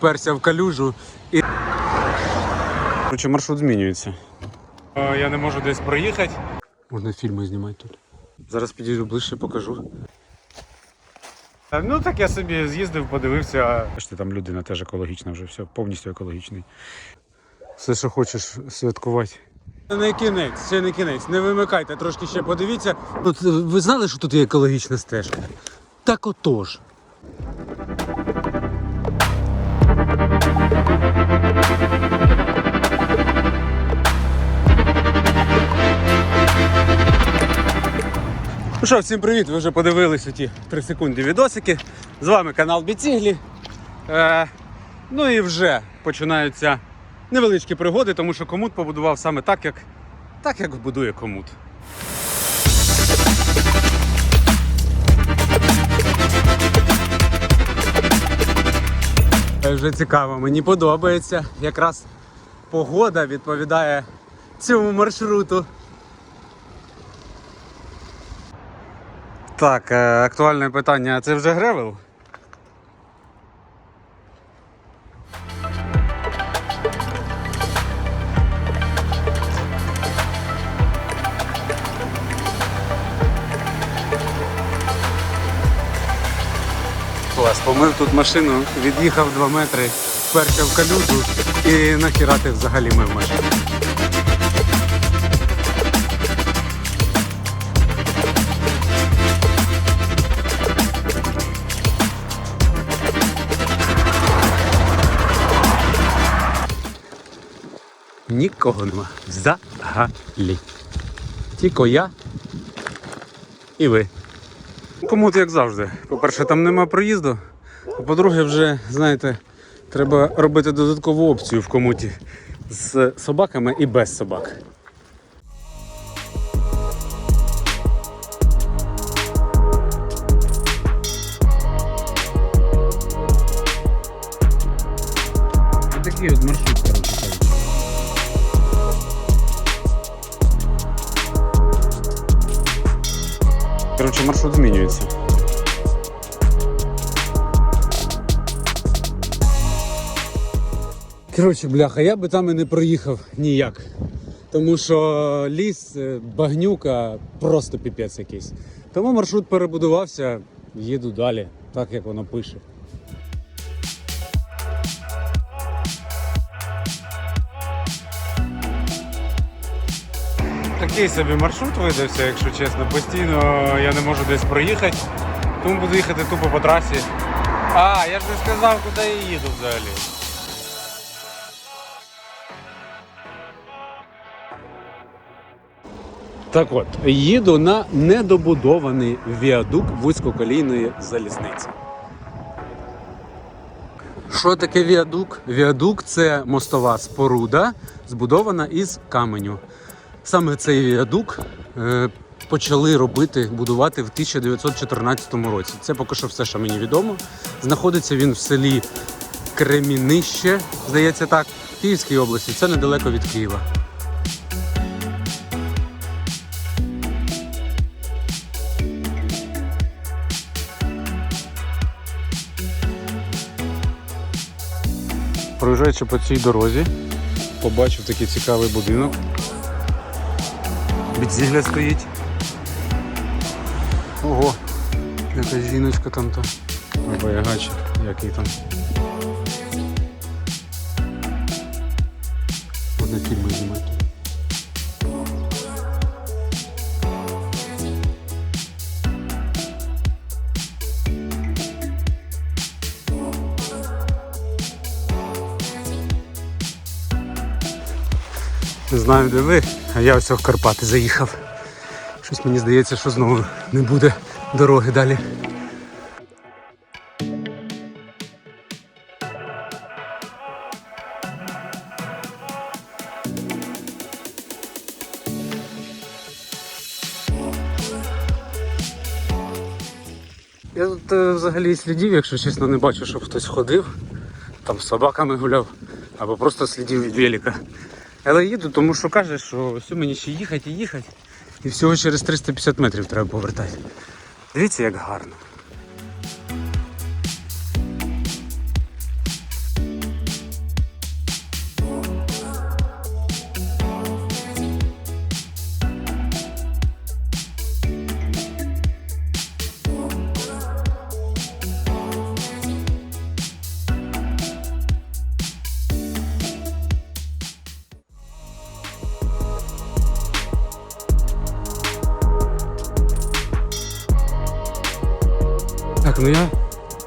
вперся в калюжу і. Короче, маршрут змінюється. Я не можу десь проїхати. Можна фільми знімати тут. Зараз підійду ближче, покажу. Ну так я собі з'їздив, подивився. Бачите, там людина теж екологічна вже, все, повністю екологічний. Все, що хочеш святкувати. Це не кінець, це не кінець. Не вимикайте, трошки ще подивіться. От, ви знали, що тут є екологічна стежка? Так отож. Ну що, всім привіт! Ви вже подивилися ті 3 секунди відосики. З вами канал Біціглі. Е, ну і вже починаються невеличкі пригоди, тому що комут побудував саме так, як, так, як будує комут. Вже цікаво, мені подобається. Якраз погода відповідає цьому маршруту. Так, е, актуальне питання, це вже гревел? Помив тут машину, від'їхав 2 метри, вперся в калюжу і нахірати взагалі мив машину. Нікого нема. Взагалі. Тільки я і ви. Кому-то як завжди. По-перше, там нема проїзду. А по-друге, вже, знаєте, треба робити додаткову опцію в комуті з собаками і без собак. Такий от маршрут, коротше. Маршрут змінюється. Коротше, бляха, я би там і не проїхав ніяк. Тому що ліс, е, багнюка, просто піпець якийсь. Тому маршрут перебудувався, їду далі, так як воно пише. Такий собі маршрут видався, якщо чесно. Постійно я не можу десь проїхати. Тому буду їхати тупо по трасі. А, я ж не сказав, куди я їду взагалі. Так от, їду на недобудований віадук вузькоколійної залізниці. Що таке віадук? Віадук це мостова споруда, збудована із каменю. Саме цей віадук е, почали робити, будувати в 1914 році. Це поки що все, що мені відомо. Знаходиться він в селі Кремінище, здається так, в Київській області. Це недалеко від Києва. Проїжджаючи по цій дорозі, побачив такий цікавий будинок. Бідзігля стоїть. Ого, якась жіночка там то. Боягач, який там. Одне фільми Не знаю, де ви, а я ось в Карпати заїхав. Щось мені здається, що знову не буде дороги далі. Я тут е, взагалі слідів, якщо чесно, не бачу, щоб хтось ходив, там з собаками гуляв, або просто слідів від велика. Але їду, тому що каже, що все мені ще їхати і їхати. І всього через 350 метрів треба повертати. Дивіться, як гарно. Ну я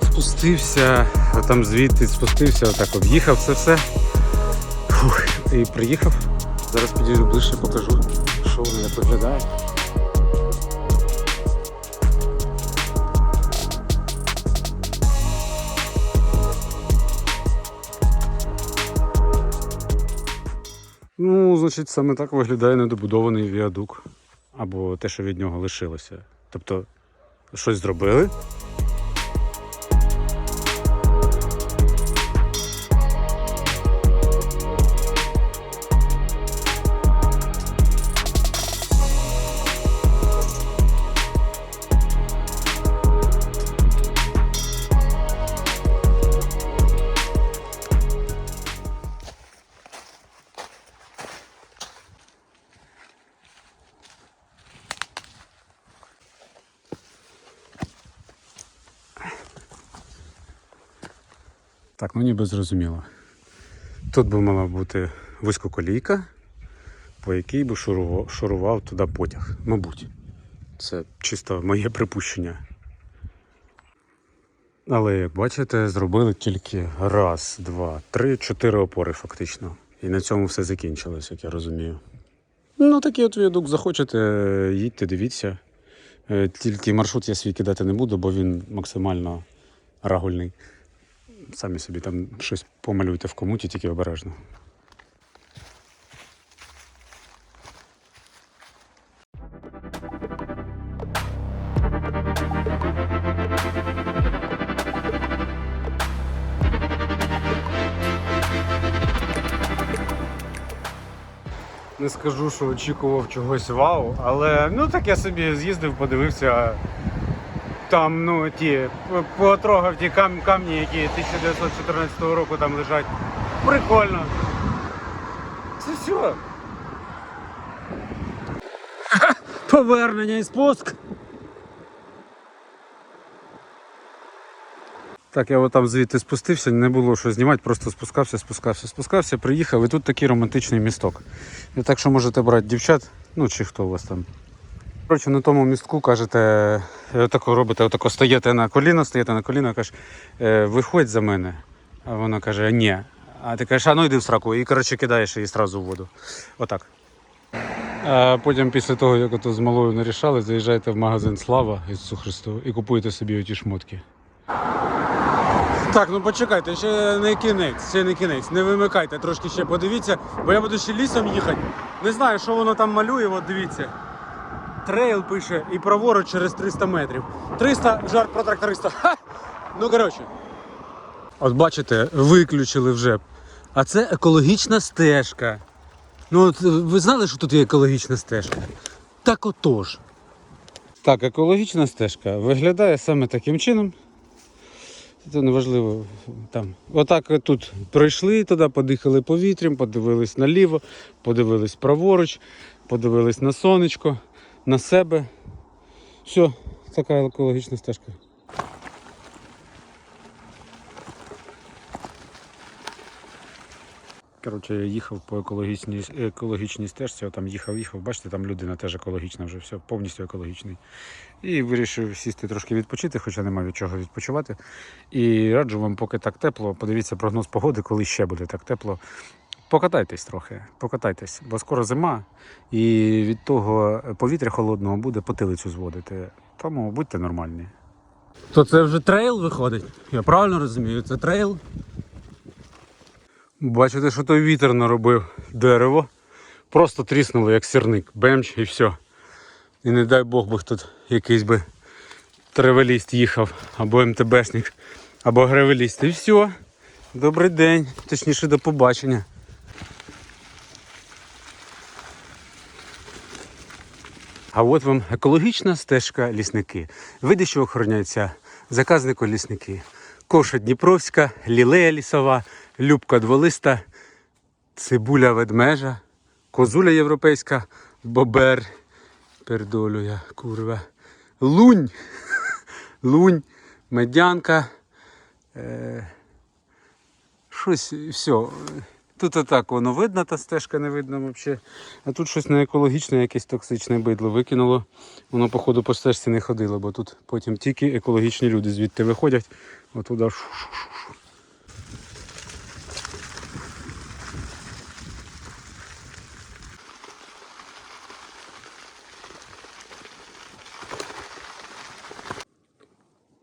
спустився, там звідти спустився, отак об'їхав це все. Фух, і приїхав. Зараз підійду ближче, покажу, що воно як виглядає. Ну, значить, саме так виглядає недобудований віадук. Або те, що від нього лишилося. Тобто, щось зробили. Так, ну ніби зрозуміло. Тут би мала бути вузькоколійка, по якій би шурував, туди потяг. Мабуть. Це чисто моє припущення. Але як бачите, зробили тільки раз, два, три, чотири опори фактично. І на цьому все закінчилось, як я розумію. Ну, такий от віадук захочете, їдьте, дивіться. Е, Тільки маршрут я свій кидати не буду, бо він максимально рагульний. Самі собі там щось помалюйте в комуті, тільки обережно. Не скажу, що очікував чогось вау, але ну так я собі з'їздив, подивився. Там, ну, ті, потрогав ті кам- камні, які 1914 року там лежать. Прикольно. Це все. Повернення і спуск. Так, я там звідти спустився, не було що знімати, просто спускався, спускався, спускався, приїхав, і тут такий романтичний місток. І так що можете брати дівчат, ну чи хто у вас там. Коротше, на тому містку кажете, е, отако робите, отако стаєте на коліно, стаєте на коліно, кажеш, е, виходь за мене. А вона каже, ні. А ти кажеш, а ну йди в сраку, і коротше кидаєш її одразу в воду. Отак. А потім після того, як ото з малою нарішали, заїжджаєте в магазин Слава Ісусу Христу і купуєте собі оті шмотки. Так, ну почекайте, ще не кінець, ще не кінець. Не вимикайте, трошки ще подивіться, бо я буду ще лісом їхати. Не знаю, що воно там малює, от дивіться. Трейл пише і праворуч через 300 метрів. 300 жарт про тракториста. Ха! Ну коротше. От бачите, виключили вже. А це екологічна стежка. Ну от ви знали, що тут є екологічна стежка? Так отож. Так, екологічна стежка виглядає саме таким чином. Це неважливо там. Отак тут пройшли туди, подихали повітрям, подивились наліво, подивились праворуч, подивились на сонечко, на себе. Все, така екологічна стежка. Коротше, я їхав по екологічній, екологічній стежці, там їхав, їхав, бачите, там людина теж екологічна вже, все, повністю екологічний. І вирішив сісти трошки відпочити, хоча нема від чого відпочивати. І раджу вам, поки так тепло, подивіться прогноз погоди, коли ще буде так тепло. Покатайтесь трохи, покатайтесь, бо скоро зима, і від того повітря холодного буде потилицю зводити. Тому будьте нормальні. То це вже трейл виходить? Я правильно розумію, це трейл. Бачите, що той вітер наробив дерево. Просто тріснуло, як сірник. Бемч і все. І не дай Бог би тут якийсь би тревеліст їхав, або МТБшник, або гревеліст. І все. Добрий день, точніше до побачення. А от вам екологічна стежка лісники. Види, що охороняються заказнику лісники. Коша Дніпровська, лілея лісова, любка дволиста, цибуля ведмежа, козуля європейська, бобер, пердолюя, курва, лунь, лунь, медянка. Е, щось, все. Тут отак воно видно, та стежка не видно взагалі. А тут щось не екологічне, якесь токсичне бидло викинуло. Воно, походу, по стежці не ходило, бо тут потім тільки екологічні люди звідти виходять. Отуда.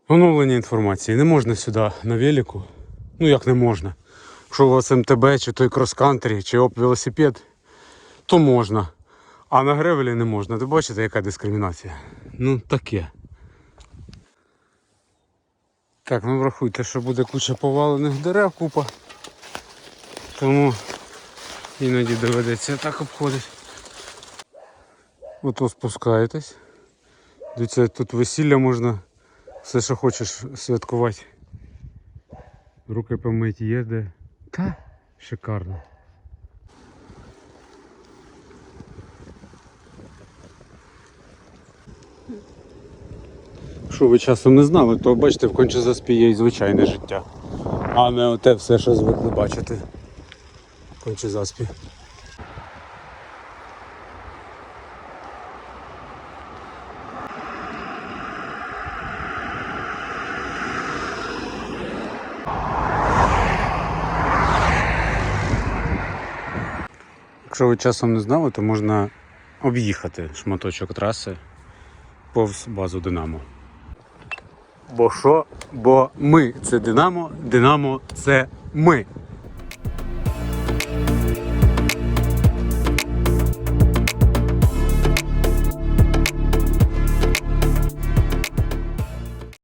Оновлення інформації. Не можна сюди на велику. Ну як не можна. Якщо у вас МТБ, чи той крос-кантрі, чи оп велосипед, то можна. А на гревелі не можна. Ви бачите, яка дискримінація? Ну таке. Так, ну врахуйте, що буде куча повалених дерев, купа. Тому іноді доведеться так обходити. Ото спускаєтесь. Дивіться, тут весілля можна все, що хочеш святкувати. Руки помить є де. Та шикарно. Якщо ви часом не знали, то бачите, в Кончезаспі є і звичайне життя. А не оте все, що звикли бачити. Конче Кончезаспі. Якщо ви часом не знали, то можна об'їхати шматочок траси повз базу Динамо. Бо що? Бо ми це Динамо, Динамо це ми.